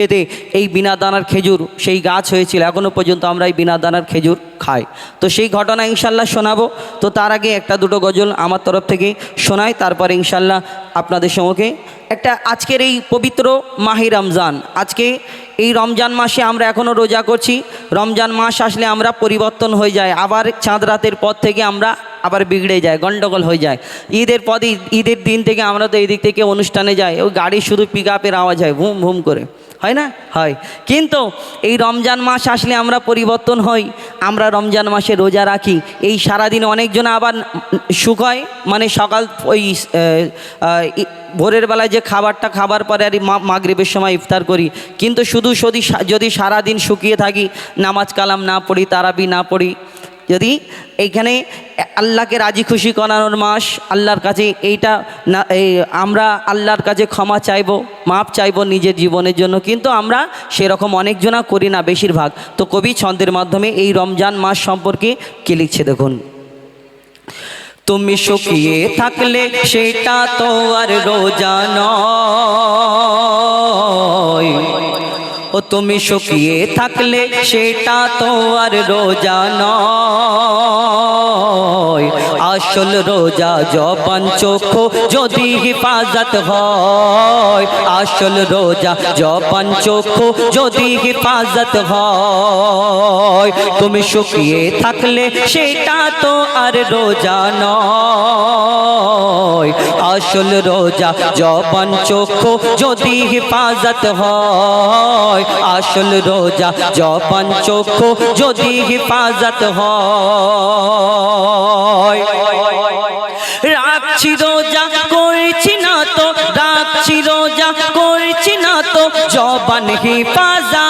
এতে এই বিনা দানার খেজুর, সেই গাছ হয়েছিল এখনও পর্যন্ত আমরা এই বিনা দানার খেজুর খাই। তো সেই ঘটনা ইনশাল্লাহ শোনাবো। তো তার আগে একটা দুটো গজল আমার তরফ থেকে শোনাই, তারপরে ইনশাল্লাহ আপনাদের সম্মুখে একটা আজকের এই পবিত্র মাহি রমজান। আজকে এই রমজান মাসে আমরা এখনও রোজা করছি। রমজান মাস আসলে আমরা পরিবর্তন হয়ে যায় আবার চাঁদ রাতের পর থেকে আমরা আবার বিগড়ে যায় গণ্ডগোল হয়ে যায়। ঈদের পর ঈদ- ঈদের দিন থেকে আমরা তো এদিক থেকে অনুষ্ঠানে যাই। ওই গাড়ি শুধু পিক আপের আওয়াজ হয়, ভুম ভুম করে। হয় না? হয়। কিন্তু এই রমজান মাস আসলে আমরা পরিবর্তন হই, আমরা রমজান মাসে রোজা রাখি। এই সারাদিন অনেকজন আবার সুখ হয় মানে সকাল ওই ভোরের বেলায় যে খাবারটা খাবার পরে আর মাগরিবের সময় ইফতার করি। কিন্তু শুধু যদি যদি সারাদিন শুকিয়ে থাকি, নামাজ কালাম না পড়ি, তারাবি না পড়ি যদি এইখানে আল্লাহকে রাজি খুশি করানোর মাস, আল্লাহর কাছে এইটা না, এই আমরা আল্লাহর কাছে ক্ষমা চাইব মাপ চাইব নিজের জীবনের জন্য, কিন্তু আমরা সেরকম অনেকজনা করি না বেশিরভাগ। তো কবি ছন্দের মাধ্যমে এই রমজান মাস সম্পর্কে কে লিখছে দেখুন? তুমি শুকিয়ে থাকলে সেটা তো আর রোজা নয়। ও তুমি শুকিয়ে থাকলে সেটা তো আর রোজা নয়। আসল রোজা জবান চোখ যদি হেফাজত হয়। আসল রোজা জবান চোখ যদি হেফাজত হয়। তুমি শুকিয়ে থাকলে সেটা তো আর রোজা নয়। আসল রোজা জবান চোখ যদি হেফাজত হয়। আসল রোজা জবান চোখ যদি হেফাজত হয়। রাখছি রোজা, করছি না তো, রাখছি রোজা, করছি না তো, জবান হেফাজত।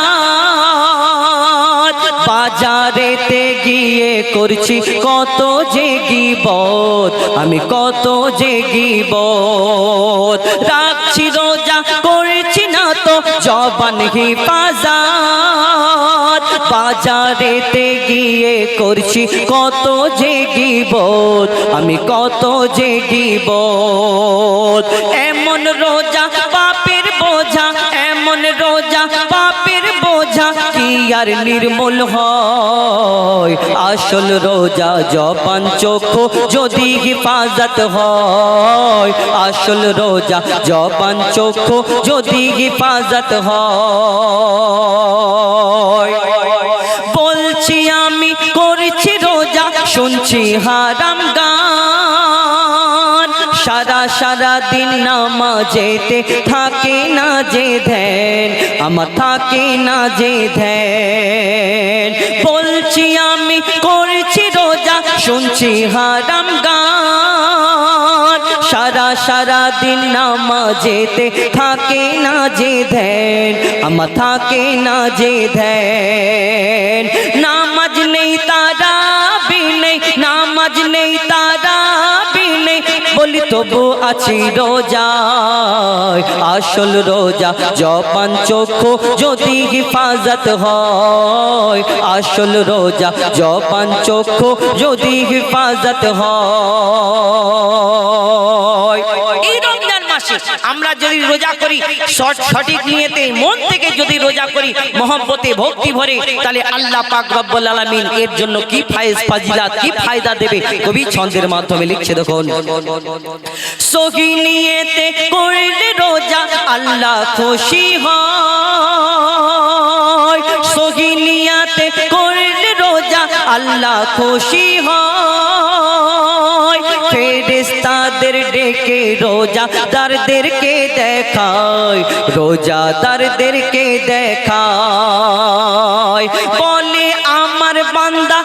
বাজারেতে গিয়ে করছি কত যে গিবত, আমি কত যে গিবত। রাখছি রোজা, করছি না তো, জবান হেফাজত। বাজারেতে গিয়ে করছি কত যে গিবত, আমি কত যে গিবত। এমন রোজা পাপের বোঝা, এমন রোজা পাপের বোঝা, কি আর নির্মূল হয়? আসল রোজা জবান চোখ যদি হেফাজত হয়। আসল রোজা জবান চোখ যদি হেফাজত হয়। শুনছি হারাম গান। সারা সারা দিন নামাজেতে থাকে না যে ধ্যান, আমার থাকে না যে ধ্যান। বলছি আমি করছি রোজা, শুনছি হারাম গান। সারা সারা দিন নামাজেতে থাকে না যে ধ্যান, আমার থাকে না যে ধ্যান। নামাজ নেই তারা তবু আছি রোজায়, আসল রোজা জপান চক্ষু যদি হেফাজত হয়। আসল রোজা জপান চক্ষু যদি হেফাজত হয়। মাসে আমরা যদি রোজা করি সঠ- সঠিক নিয়েতে, মন থেকে যদি রোজা করি, মহব্বতে, ভক্তি ভরে, তাহলে আল্লাহ পাক রব্বুল আলামিন এর জন্য কি ফায়েজ, ফাজিলাত, কি ফায়দা দেবে? কবি ছন্দের মাধ্যমে লিখছে দেখুন। সহি নিয়েতে করলে রোজা আল্লাহ খুশি হয়। সহি নিয়াতে করলে রোজা আল্লাহ খুশি হয়। ফেরেস্তাদের ডেকে রোজা দারদেরকে দেখায়? রোজা দারদেরকে দেখায়? বলে আমার বান্দা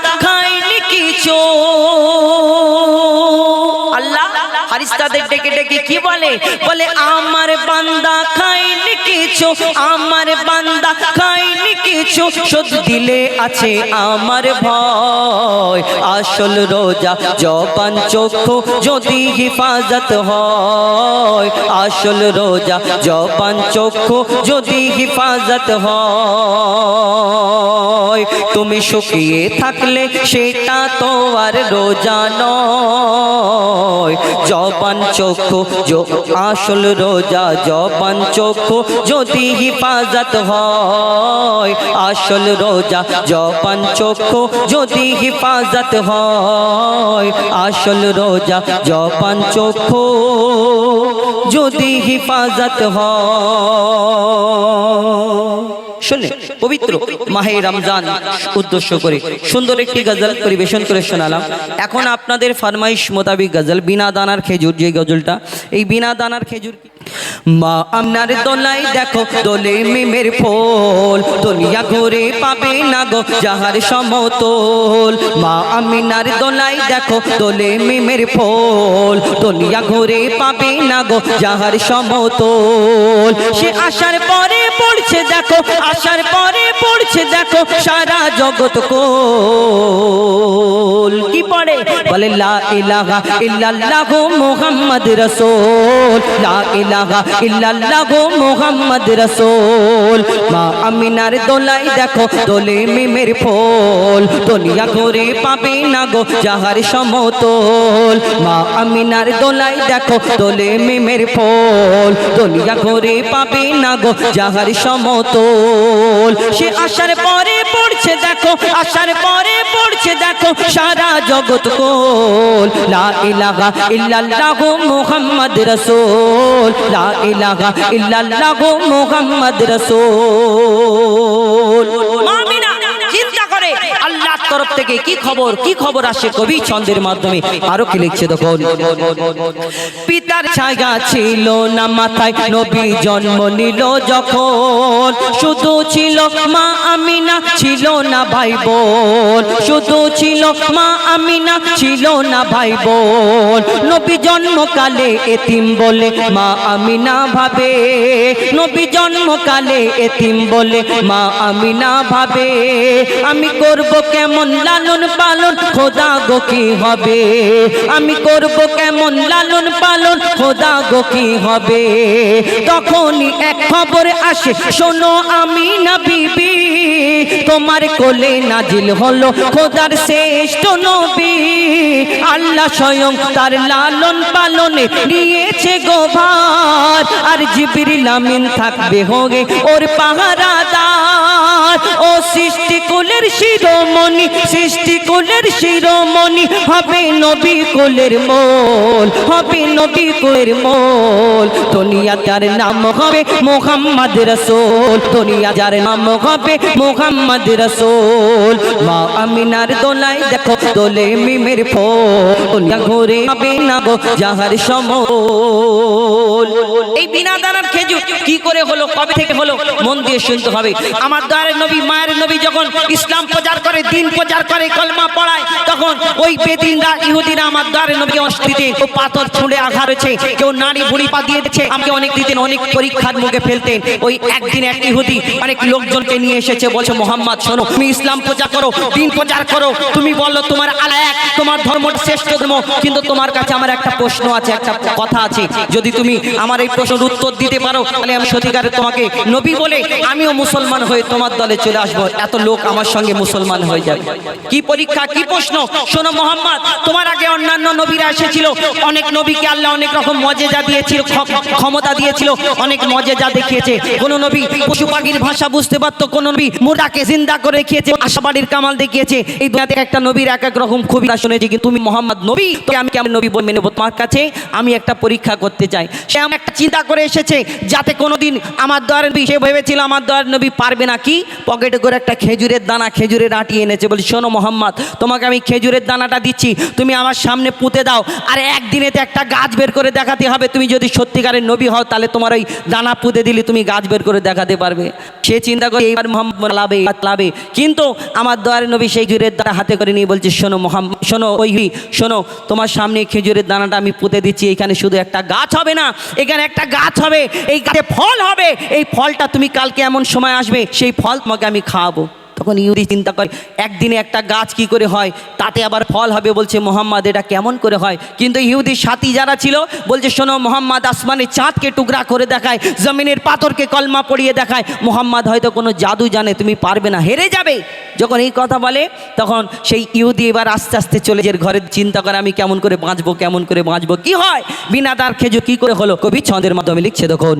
ফারিস্তাদের ডেকে ডেকে কি বলে? বলে, আমার বান্দা খাইনি কিছু, আমার বান্দা খাইনি কিছু, শুধু দিলে আছে আমার ভয়। আসল রোজা জবান চক্ষু যদি হেফাজত হয়। আসল রোজা জবান চক্ষু যদি হেফাজত হয়। হয় তুমি শুকিয়ে থাকলে সেটা তো আর রোজা নয়। জবান চক্ষু আসল রোজা, জবান চক্ষু যদি হিফাজত হয়, আসল রোজা, জবান চক্ষু যদি হিফাজত হয়, আসল রোজা, জবান চক্ষু যদি হিফাজত হয়। শুনলে পবিত্র মাহে রমজান উদ্দেশ্য করে সুন্দর একটি গজল পরিবেশন করে শোনালাম এখন আপনাদের ফরমাইশ মোতাবিক গজল, বিনা দানার খেজুর যে গজলটা, এই বিনা দানার খেজুর? মা আপনার দোলাই দেখো, দোলে মিমের ফোল। দুনিয়া ঘুরে পাবে না গো যাহার সমতল। মা আমিনার দোলাই দেখো, দোলে মিমের ফোল। দুনিয়া ঘুরে পাবে না গো যাহার সমতল। সে আসার পরে পড়ছে দেখো আসার পরে পড়ছে দেখো, সারা জগৎ কোল। কি পড়ে? বলে, লা ইলাহা ইল্লাল্লাহ মুহাম্মদ রাসূল। লা ইলাহা ইল্লাল্লাহ মুহাম্মদ রাসূল। মা আমিনার দোলাই দেখো, দোলে মিমের ফল। দুনিয়া ঘুরে পাবে না গো যাহার সমতল। মা আমিনার দোলাই দেখো, দোলে মিমের ফল। দুনিয়া ঘুরে পাবে না গো যাহার সমতল। সে আসার পরে পড়ছে দেখো আসার পরে পড়ছে দেখো সারা জগৎ কোল লা ইলাহা ইল্লাল্লাহ মুহাম্মদ রাসূল। লা ইলাহা ইল্লাল্লাহু মুহাম্মদ রাসূল। আল্লাহর তরফ থেকে কি খবর? কি খবর আসে কবি ছন্দের মাধ্যমে? আরও কি লিখছে দেখুন পিতার ছায়া ছিল না মাথায়, নবী জন্ম নিল যখন। শুধু ছিল মা আমিনা, ছিল না ভাই বোন। শুধু ছিল মা আমিনা, ছিল না ভাই বোন। নবী জন্মকালে এতিম বলে মা আমিনা ভাবে। নবী জন্মকালে এতিম বলে মা আমিনা ভাবে। আমি করব কেমন লালন পালন, খোদা গো, কি হবে? আমি করব কেমন লালন পালন, খোদা গো, কি হবে? তখনই এক খবর আসে, শোনো আমি না বিবি, তোমার কোলে নাজিল হলো খোদার শ্রেষ্ঠ নবী। আল্লাহ স্বয়ং তার লালন পালনে নিয়েছে গোভার আর জিবরিল আমিন থাকবে হোগে ওর পাহারাদার। ও সৃষ্টি কুলের শিরোমণি, সৃষ্টি কুলের শিরোমণি, হবে নবী কুলের মোল, হবে নবী কুলের মোল। দুনিয়া যার নাম হবে মোহাম্মদ রসুল, দুনিয়া যার নাম হবে মোহাম্মদ রসুল। মা আমিনার দোলাই দেখো, দোলে মিমের ফোল, দুনিয়া ঘুরে হবে না গো যাহার সমল। এই বিনা দানার খেজুর কি করে হলো, কবে থেকে হলো, মন দিয়ে শুনতে হবে। আমার দয়ার নবী, মায়ের নবী যখন ইসলাম প্রচার করে, দিন প্রচার করে, কলমা পড়ায়, তখন ওই বেদিনরা, ইহুদিরা আমার দ্বারে নবী অস্তিতে ও পাথর ছুঁড়ে আঘাত হয়েছে। কেউ নারী বুড়ি পা দিয়ে আমাকে অনেক দিতেন অনেক পরীক্ষার মুখে ফেলতেন। ওই একদিন এক ইহুদি অনেক লোকজনকে নিয়ে এসেছে, বলছে, মোহাম্মদ, শোনো, তুমি ইসলাম প্রচার করো, দিন প্রচার করো। তুমি বলো তোমার আলা এক, তোমার ধর্ম শ্রেষ্ঠ ধর্ম। কিন্তু তোমার কাছে আমার একটা প্রশ্ন আছে, একটা কথা আছে। যদি তুমি আমার এই প্রশ্নের উত্তর দিতে পারো, তাহলে আমি সত্যিকারে তোমাকে নবী বলে, আমিও মুসলমান হয়ে তোমার দলে চলে আসব, এত লোক আমার সঙ্গে মুসলমান হয়ে যাবে। কি পরীক্ষা, কি প্রশ্ন? শোনো মোহাম্মদ, তোমার আগে অন্যান্য নবীরা এসেছিল। অনেক নবীকে আল্লাহ অনেক রকম মজেজা দিয়েছিল ক্ষমতা দিয়েছিল, অনেক মজেজা দেখিয়েছে। কোন নবী পশু পাখির ভাষা বুঝতে পারতো, কোন নবী মুরাকে জিন্দা করে রেখেছে আশাবাড়ির কামাল দেখিয়েছে। এই দুনিয়াতে একটা নবীর এক এক রকম খুবই শুনেছি কিন্তু তুমি মোহাম্মদ নবী তো আমি কেমন নবী বলে নেব? তোমার কাছে আমি একটা পরীক্ষা করতে চাই। সে আমার একটা চিন্তা করে এসেছে, যাতে কোনোদিন আমার দয়ার নবী, সে ভেবেছিল আমার দয়ার নবী পারবে না কি? পকেটে করে একটা খেজুরের দানা খেজুরের আটি এনেছে। বলি, শোনো মোহাম্মদ, তোমাকে আমি খেজুরের দানাটা দিচ্ছি। তুমি আমার সামনে পুঁতে দাও। আর একদিনেতে একটা গাছ বের করে দেখাতে হবে। তুমি যদি সত্যিকারের নবী হও, তাহলে তোমার ওই দানা পুঁতে দিলে তুমি গাছ বের করে দেখাতে পারবে। সে চিন্তা করে এইবার মোহাম্মদ লাভে লাভে। কিন্তু আমার দয়ার নবী সেই খেজুরের দানা হাতে করে নিয়ে বলছে, শোনো মোহাম্মদ, শোনো ওই শোনো, তোমার সামনে খেজুরের দানাটা আমি পুঁতে দিচ্ছি। এখানে শুধু একটা গাছ হবে না, এখানে একটা গাছ হবে। এই গাছে ফল হবে। এই ফলটা তুমি কালকে এমন সময় আসবে, সেই ফল তোমাকে আমি খাওয়াবো। তখন ইহুদি চিন্তা করে, একদিনে একটা গাছ কি করে হয়, তাতে আবার ফল হবে বলছে মোহাম্মদ, এটা কেমন করে হয়? কিন্তু ইহুদির সাথী যারা ছিল, বলছে শোনো, মোহাম্মদ আসমানের চাঁদকে টুকরা করে দেখায়, জমিনের পাথরকে কলমা পড়িয়ে দেখায়। মোহাম্মদ হয়তো কোনো জাদু জানে, তুমি পারবে না, হেরে যাবে। যখন এই কথা বলে, তখন সেই ইহুদি এবার আস্তে আস্তে চলে যে ঘরে চিন্তা করে, আমি কেমন করে বাঁচবো, কেমন করে বাঁচবো, কি হয়? বিনা তার খেজুর কি করে হলো? কবি ছন্দের মাধ্যমে লিখছে দেখুন।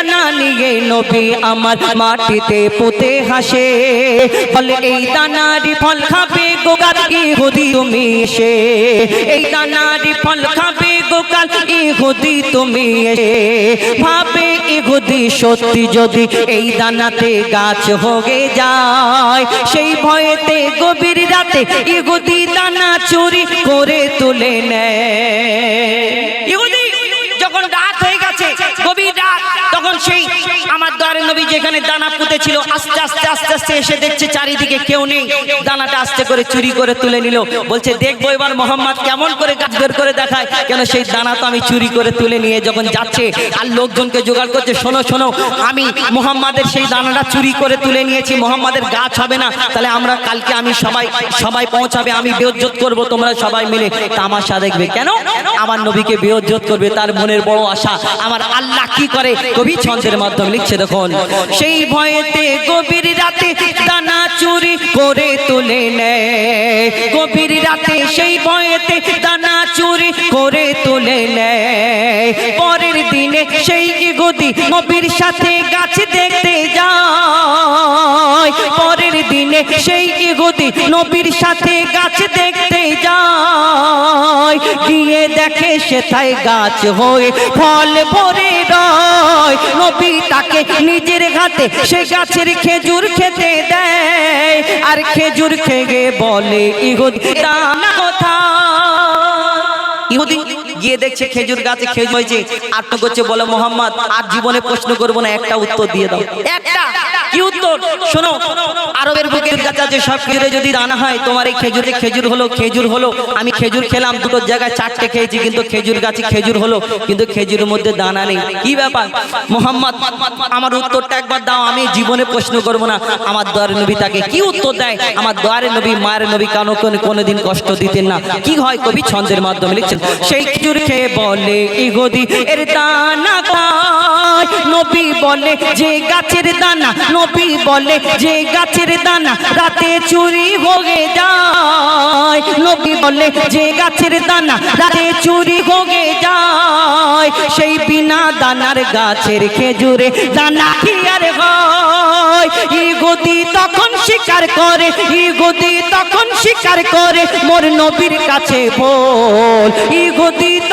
নিয়ে নবী, আমার মাটিতে পুঁতে হাসে। বলে, এই দানারি ফল খাবে গোগাল ইহুদি তুমি এসে। এই দানারি ফল খাবে গোগাল ইহুদি তুমি এসে। ভাবে ইহুদি সত্যি যদি এই দানাতে গাছ হয়ে যায়, সেই ভয়েতে গভীর রাতে ইহুদি দানা চুরি করে তুলে নেয়। ইহুদি, যখন রাত সেই চারিদিকে কেউ দানাটা আস্তে করে চুরি করে তুলে কেমন করে দেখায়। আমি চুরি করে তুলে নিয়ে যখন যাচ্ছে আর লোকজনকে জোগাড় করছে, শোনো শোনো, আমি মোহাম্মদের সেই দানাটা চুরি করে তুলে নিয়েছি, মোহাম্মদের গাছ হবে না। তাহলে আমরা কালকে আমি সবাই সবাই পৌঁছাবে, আমি বেয়জ্জত করব, তোমরা সবাই মিলে তামাশা দেখবে। কেন? আমার নবীকে বেয়জ্জত করবে, তার মনের বড় আশা। আমার আল্লাহ কি করে? কবি ছন্দের মাধ্যমে লিখছে দেখুন সেই ভয়েতে গভীর রাতে দানা চুরি করে তুলে নেয়। গভীর রাতে সেই ভয়েতে দানা চুরি করে তুলে নেয়। পরের দিনে সেই গদি নবীর সাথে গাছ দেখতে যায়। পরের দিনে সেই গদি নবীর সাথে গাছ দেখতে যায়। গিয়ে দেখে সেথায় গাছ হয়ে ফল ভরে রয়। তাকে নিজের হাতে সে গাছের খেজুর খেতে দেয়। আর খেজুর খেয়ে বলে, ইহুদি, দানা কথা? ইহুদি গিয়ে দেখছে খেজুর গাছে খেজুর হয়েছে। আর তো করছে বলে মোহাম্মদ, আর জীবনে প্রশ্ন করব না, একটা উত্তর দিয়ে দাও। একটা? কি উত্তর? শোনো, আরবের বুকের গাছ আছে সব খেজুরে যদি দানা হয়, তোমার এই খেজুরে খেজুর হলো খেজুর হলো। আমি খেজুর খেলাম, দুটো জায়গায় চারটে খেয়েছি, কিন্তু খেজুর গাছে খেজুর হলো, কিন্তু খেজুরের মধ্যে দানা নেই। কি ব্যাপার? মোহাম্মদ, আমার উত্তরটা একবার দাও, আমি জীবনে প্রশ্ন করব না। আমার দয়ার নবী তাকে কি উত্তর দেয়? আমার দয়ারে নবী, মায়ের নবী কানো কোনো কোনোদিন কষ্ট দিতেন না। কি হয় কবি ছন্দের মাধ্যমে লিখছেন, সেই খেজুর খেয়ে বলে ইগদি এর দানা নবী বলে, যে গাছের দানা নবী বলে, যে গাছের দানা রাতে চুরি হয়ে যায়। নবী বলে, যে গাছের দানা রাতে চুরি হয়ে যায়, সেই বিনা দানার গাছের খেজুরে দানা কি আর হয়? গতি তখন স্বীকার করে ই তখন স্বীকার করে, মোর নবীর কাছে বল। ই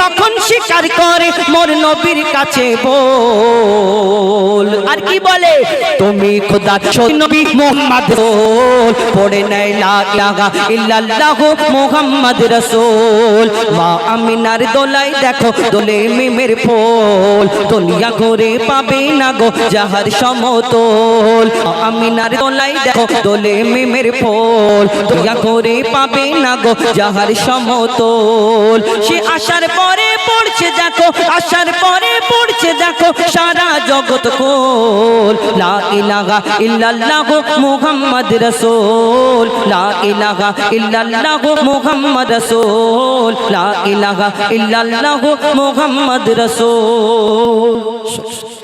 তখন স্বীকার করে, মোর নবীর কাছে বল। আর কি বলে? তুমি খোদা নবী মোহাম্মদ রসুল। পড়ে নাই লা ইলাহা ইল্লাল্লাহু মোহাম্মদ রসুল। মা আমিনার দোলাই দেখো, দোলে মিমের ফুল। দুনিয়া ঘুরে পাবে না গো, যাহার সমতল। আমিনার দোলাই দেখো দোলে মেমের ফুল, দয়া করে পাবে না গো যাহার সমতল। সে আসার পরে পড়ছে, দেখো আসার পরে পড়ছে দেখো, সারা জগৎ কোল লা ইলাহা ইল্লাল্লাহু মুহাম্মদ রাসূল। লা ইলাহা ইল্লাল্লাহু মুহাম্মদ রাসূল। লা ইলাহা ইল্লাল্লাহু মুহাম্মদ রাসূল।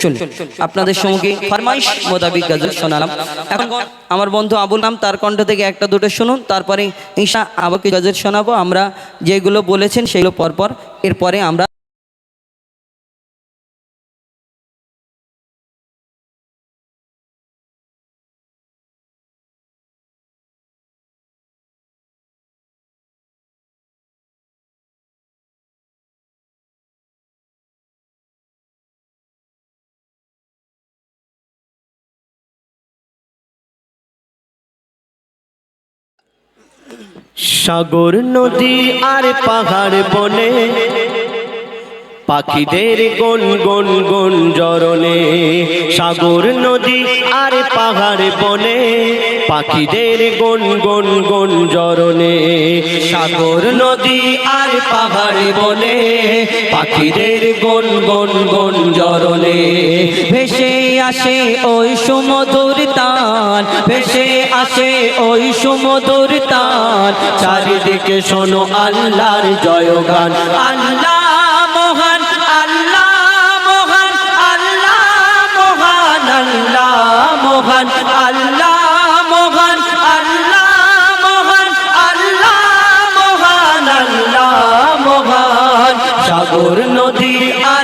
চলুন, আপনাদের সঙ্গে ফরমাইশ মোতাবিক গাজল শোনালাম। এখন আমার বন্ধু আবুল নাম তার কণ্ঠ থেকে একটা দুটো শুনুন, তারপরে ঈশা আবাকে গাজল শোনাবো। আমরা যেগুলো বলেছেন সেগুলো পরপর, এরপরে আমরা সাগর নদী আর পাহাড় বনে পাখিদের গন গন গন জরনে সাগর নদী আর পাহাড় বনে, পাখিদের গন গন গন জরনে সাগর নদী আর পাহাড় বনে, পাখিদের গন গন গন জরনে ভেসে আসে ওই সুমধুর তান ভেসে আসে ওই সুমধুর তান চারিদিকে শোনো আল্লাহর জয়গান, আল্লাহ মহান আল্লাহ মোহন আল্লাহ মোহন আল্লাহ মোহন আল্লাহ মোহন। সাগর নদী আর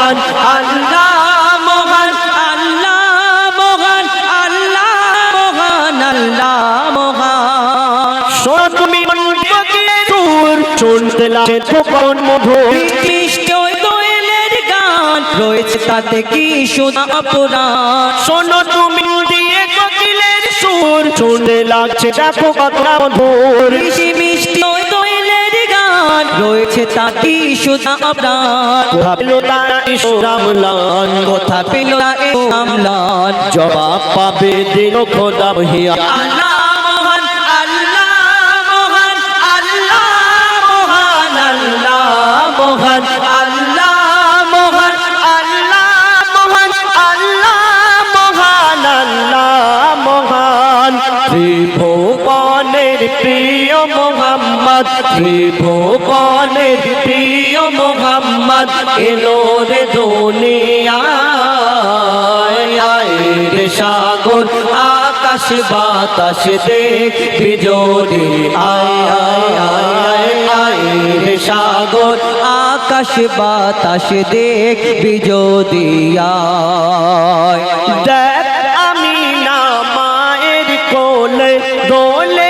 মহান আল্লাহ মহান আল্লাহ মহান আল্লাহ মহান আল্লাহ মহান। সুর শুনতে লাগে মধুর। মিষ্টি দোয়েলের গান রয়েছে তাতে কি শোনা অপরাধ। শোনো তুমি দিয়ে কোকিলের সুর শুনতে লাগছে দেখো মধুর। মিষ্টি রয়েছে তাকি অপরাধ কোথা পেল তারা কথা পেল জবাব পাবে দিন খোদা হিয়া আল্লাহ মহান আল্লাহ মহান আল্লাহ মহান আল্লাহ মহান। মোহাম্মদ। ত্রিভুবনের প্রিয় মোহাম্মদ। এলো রে দুনিয়ায় রে সাগর, আকাশ বাতাস দেখ বিজোরি আয় আয় আয় আয় রে সাগর, আকাশ বাতাস দেখ বিজোদিয়ায় দেখ আমি না মায়ের কোলে, দোলে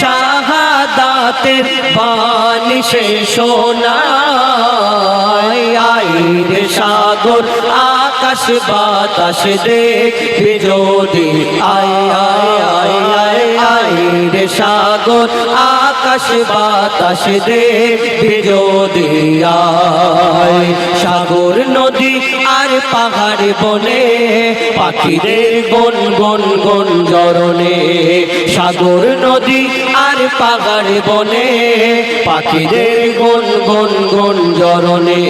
শাহাদাতের বালিশে সোনায় আইরে সাগর, আকাশ বাতাস দেখবে যদি আয় আয় আয় আয়, আইরে সাগর, আকাশ বাতাস দেখবে যদি আয়, সাগর নদী পাহাড় বনে, পাখিদের গন গন গন জরনে সাগর নদী আর পাহাড় বনে, পাখিদের গন গন গন জরনে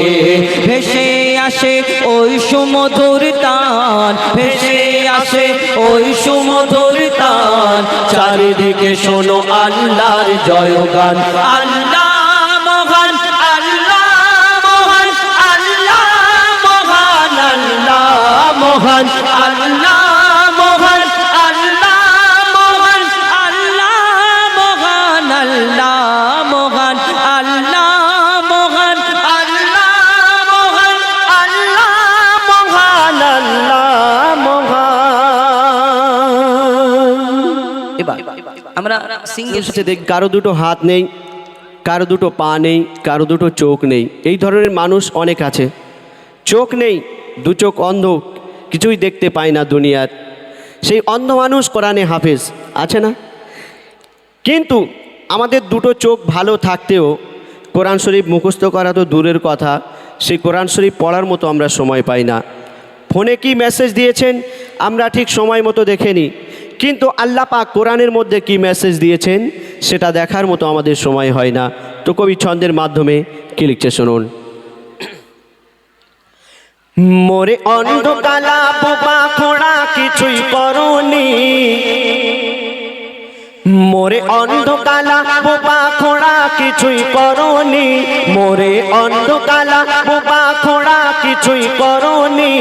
ভেসে আসে ওই সুমধুর তান, ভেসে আসে ওই সুমধুর তান, চারিদিকে শোনো আল্লাহর জয়গান, আল্লাহ আল্লাহ আল্লাহ আল্লাহ আল্লাহ আল্লাহ আল্লাহ আল্লাহ আল্লাহ আমরা দেখ কারও দুটো হাত নেই কারও দুটো পা নেই কারও দুটো চোখ নেই। এই ধরনের মানুষ অনেক আছে। চোখ নেই, দু চোখ অন্ধ। কিছুই দেখতে পায় না দুনিয়ার। সেই অন্ধ মানুষ কোরআনে হাফেজ, আছে না? কিন্তু আমাদের দুটো চোখ ভালো থাকতেও কোরআন শরীফ মুখস্থ করা তো দূরের কথা, সেই কোরআন শরীফ পড়ার মতো আমরা সময় পাই না। ফোনে কি মেসেজ দিয়েছেন? আমরা ঠিক সময় মতো দেখেনি। কিন্তু আল্লাহ পাক কোরআনের মধ্যে কি মেসেজ দিয়েছেন? সেটা দেখার মতো আমাদের সময় হয় না। তো কবি ছন্দের মাধ্যমে কি লিখছে শুনুন। মোরে অন্ধকালা বোবা খোড়া কিছুই করনি। মোরে অন্ধকালা বোবা খোড়া কিছুই করনি। মোরে অন্ধকালা বোবা খোড়া কিছুই করনি।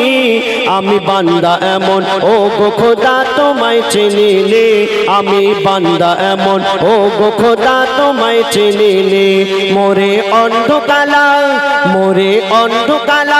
আমি বান্দা এমন, ও গো খোদা তোমায় চিনিলে আমি বান্দা এমন, ও গো খোদা তোমায় চিনিলে মোরে অন্ধকালা মোরে অন্ধকালা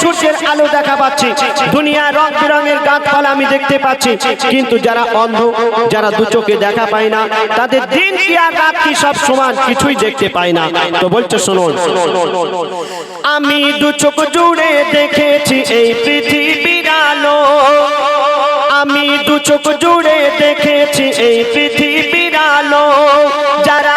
সূর্যের আলো দেখা পাচ্ছি। দুনিয়ার রং বেরঙের গাছপালা আমি দেখতে পাচ্ছি। কিন্তু যারা অন্ধ, যারা দু চোখে দেখা পায় না, তাদের দিন কি আর রাত কি সব সমান কিছুই দেখতে পায় না। তো বলছে, শুনুন। আমি দু চোখ জুড়ে দেখেছি এই পৃথিবীর আলো। আমি দু চোখ জুড়ে দেখেছি এই পৃথিবীর আলো। যারা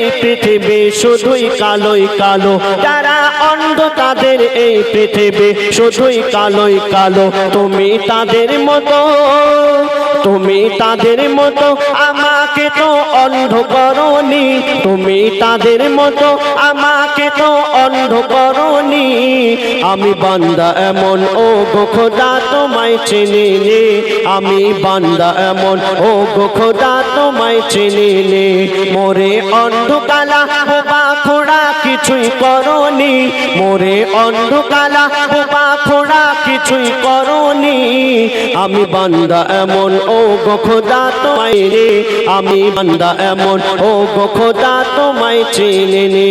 এই পৃথিবী শুধুই কালোই কালো। যারা অন্ধ তাদের এই পৃথিবী শুধুই কালোই কালো। তুমি তাদের মতো, তুমি তাদের মতো, আমাকে তো অন্ধ করনি। তুমি তাদের মতো, আমাকে তো অন্ধ করনি। আমি বান্দা এমন ও গো খোদা তোমায় চিনিনি। আমি বান্দা এমন ও গো খোদা তোমায় চিনিনি। মোরে অন্ধকালা বোবা খোড়া কিছুই করনি। মোরে অন্ধকালা বোবা খোড়া কিছুই করনি। আমি বান্দা এমন ও গো খোদা তোমায় রে আমি বান্দা এমন ও গো খোদা তোমায় চিনিনি।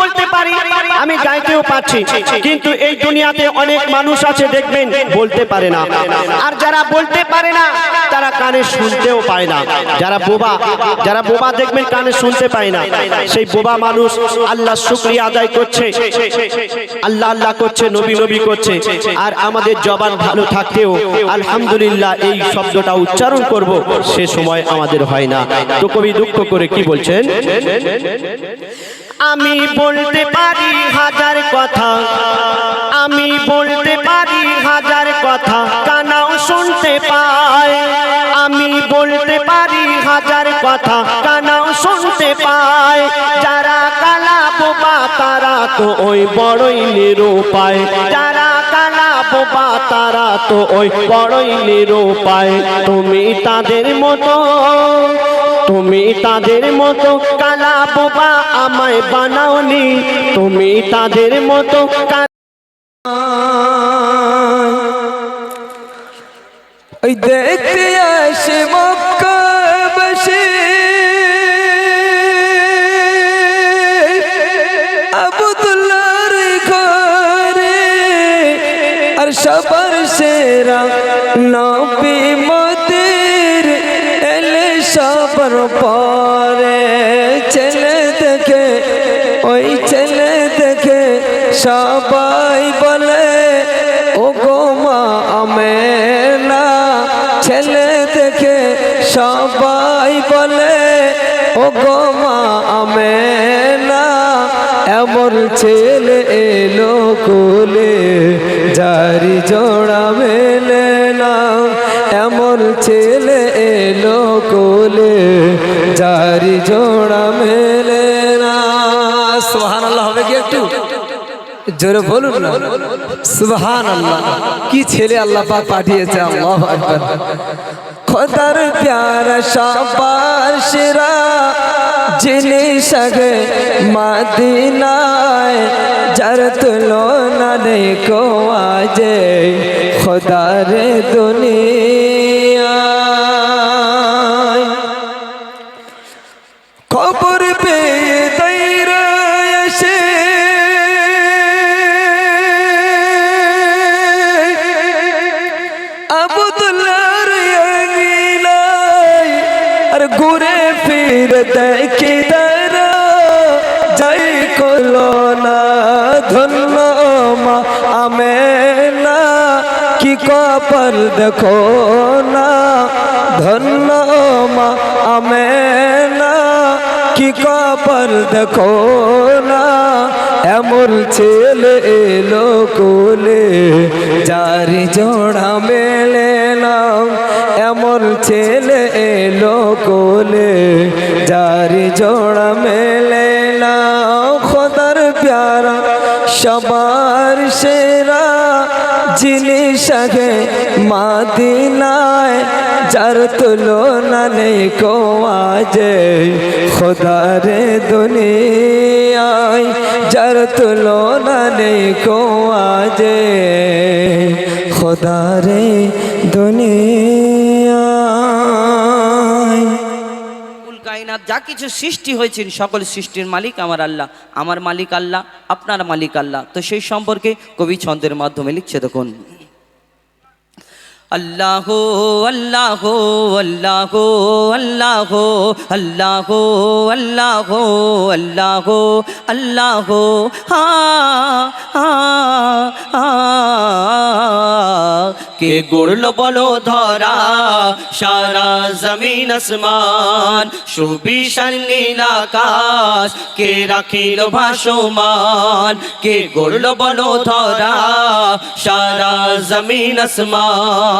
বলতে পারি, আমি গাইতেও পাচ্ছি কিন্তু এই দুনিয়াতে অনেক মানুষ আছে, দেখবেন, বলতে পারে না। আর যারা বলতে পারে না, তারা কানে শুনতেও পায় না। যারা বোবা যারা বোবা দেখবেন, কানে শুনতে পায় না। সেই বোবা মানুষ আল্লাহ শুক্রিয়া আদায় করছে। আল্লাহ আল্লাহ করছে, নবী নবী করছে। আর আমাদের জবান ভালো থাকতেও, আলহামদুলিল্লাহ, এই শব্দটা উচ্চারণ করব, সে সময় আমাদের হয় না। তো কবি দুঃখ করে কি বলছেন? আমি বলতে পারি হাজার কথা। আমি বলতে পারি হাজার কথা। কানাও শুনতে পায়। আমি বলতে পারি হাজার কথা। কানাও শুনতে পায়। যারা কালা বোবা তারা তো ওই বড়ই নিরুপায়। যারা কালা বোবা তারা তো ওই বড়ই নিরুপায়। তুমি তাদের মতো তুমি তাদের মতো কালা বোবা আমায় বানাওনি। তুমি তাদের মতো দেখতে আসে মক্কা ওই ছেলে দেখে সবাই বলে ও গোমা আমে আমেনা। ছেলে দেখে সবাই বলে ও গোমা আমে আমেনা। এমন ছেলে জোরে বলুন না। সুবহান আল্লাহ কি ছেলে আল্লাহ পাক পাঠিয়েছে, আল্লাহ আকবার। খোদার প্যার সবার সেরা জেনে আগে মাদিনায়, যার তুলনা নেই কো আজে। খোদার দুনিয়ায় কপাল দেখো না, ধন্য মা আমেনা, কি কপাল দেখো না, এমন ছেলে এলো কোলে, যার জোড়া মেলে না এমন ছেলে এলো কোলে, যার জোড়া মেলে না খোদার প্যারা, সবার সেরা জিনিস আগে মাদিনায়, যার তুলনা নেই কো আজে খোদারে দুনিয়ায়, যার তুলনা নেই কো আজে খোদারে দুনিয়ায়। যা কিছু সৃষ্টি হয়েছেন সকল সৃষ্টির মালিক আমার আল্লাহ। আমার মালিক আল্লাহ, আপনার মালিক আল্লাহ। তো সেই সম্পর্কে কবি ছন্দের মাধ্যমে লিখছে দেখুন। আল্লাহ আল্লাহ আল্লাহ আল্লাহ আল্লাহ আল্লাহ আল্লাহ আল্লাহ কে গড়ল বলো ধরা সারা জমিন আসমান সুবিশাল নীল আকাশ। কে রাখিল ভাসমান? কে গড়ল বলো ধরা সারা জমিন আসমান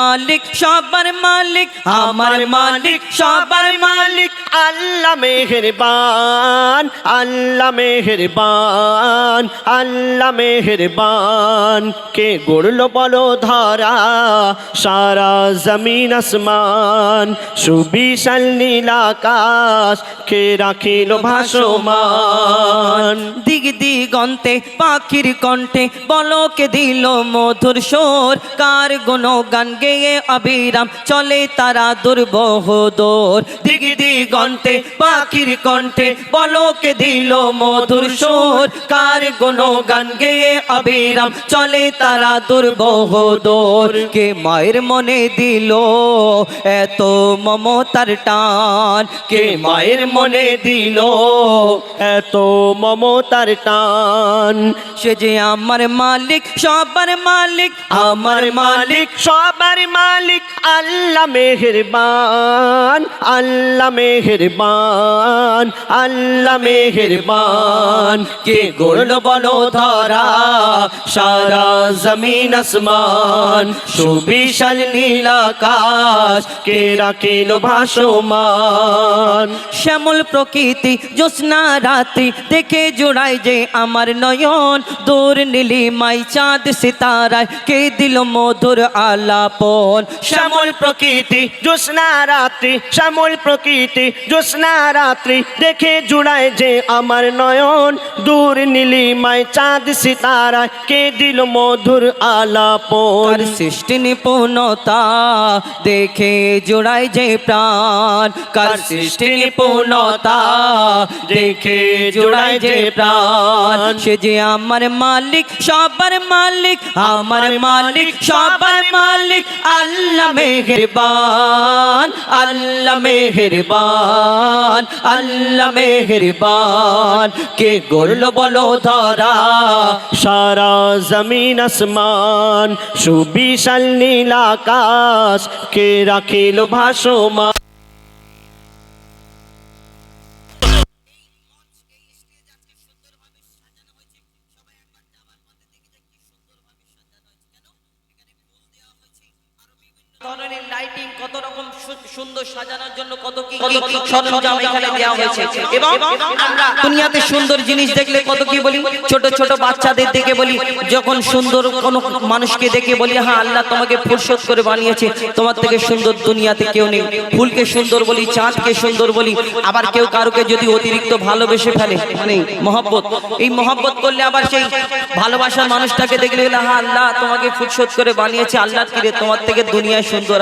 মালিক সবার মালিক আমার মালিক সবার মালিক। আল্লাহ মেহেরবান আল্লাহ মেহেরবান আল্লাহ মেহেরবান। কে গড়ল বলো ধরা সারা জমিন আসমান সুবিশাল নীল আকাশ কে রাখিল ভাসমান? দিগ দিগন্তে পাখির কণ্ঠে বলকে দিল মধুর সোর কার গুণ গান গেয়ে অবিরাম চলে তারা দুর্বহদোর। দিগ দিগন্তে পাখির কণ্ঠে বলকে দিল মধুর সোর। কার গুণ গান গেয়ে অবিরাম চলে তারা দুর্বহদোর। কে মায়ের মনে দিল এত মমতার টান? কে মায়ের মনে দিল এত মমতার টান? সে যে আমার মালিক, সবার মালিক, আমার মালিক, সবার মালিক আল্লাহ মেহেরবান আল্লাহ মেহেরবান আল্লাহ মেহেরবান। কে গড়ল বলো ধরা, সারা জমিন আসমান, সুবিশাল নীল আকাশ, কে রাখিল ভাসমান। শ্যামল প্রকৃতি, জ্যোৎস্না রাত্রি, দেখে জোড়ায় যে আমার নয়ন। দূর নীলিমাই চাঁদ, সিতারায় কে দিল মধুর আলাপন শ্যামল প্রকৃতি জ্যোৎস্না রাত্রি। শ্যামল প্রকৃতি জ্যোৎস্না রাত্রি। দেখে জুড়ায় যে আমার নয়ন। দূর নীলিমায় চাঁদ সিতারায় কে দিল মধুর আলাপন। সৃষ্টি নিপুণতা? দেখে জোড়ায় যে প্রাণ। কার সৃষ্টি নিপুণতা? দেখে জোড়ায় যে প্রাণ। সে যে আমার মালিক সবার মালিক আমার মালিক সবার মালিক। আল্লাহ মেহেরবান আল্লাহ মেহেরবান আল্লাহ মেহেরবান। কে গড়ল বলো ধরা, সারা জমিন আসমান, সুবিশাল নীল আকাশ, কে রাখিল ভাসমান। কত কি কি সরঞ্জাম এখানে দেওয়া হয়েছে। এবং আমরা দুনিয়াতে সুন্দর জিনিস দেখলে কত কি বলি? ছোট ছোট বাচ্চাদের দেখে বলি। যখন সুন্দর কোন মানুষকে দেখে বলি হ্যাঁ আল্লাহ তোমাকে ফুরসত করে বানিয়েছে। তোমার থেকে সুন্দর দুনিয়াতে কেউ নেই। ফুলকে সুন্দর বলি চাঁদকে সুন্দর বলি। আবার কেউ কারোকে যদি অতিরিক্ত ভালোবেসে ফেলে মানে মহব্বত এই মহব্বত করলে আবার সেই ভালোবাসার মানুষটাকে দেখলে হ্যাঁ আল্লাহ তোমাকে ফুরসত করে বানিয়েছে। আল্লাহ কিরে তোমার থেকে দুনিয়ায় সুন্দর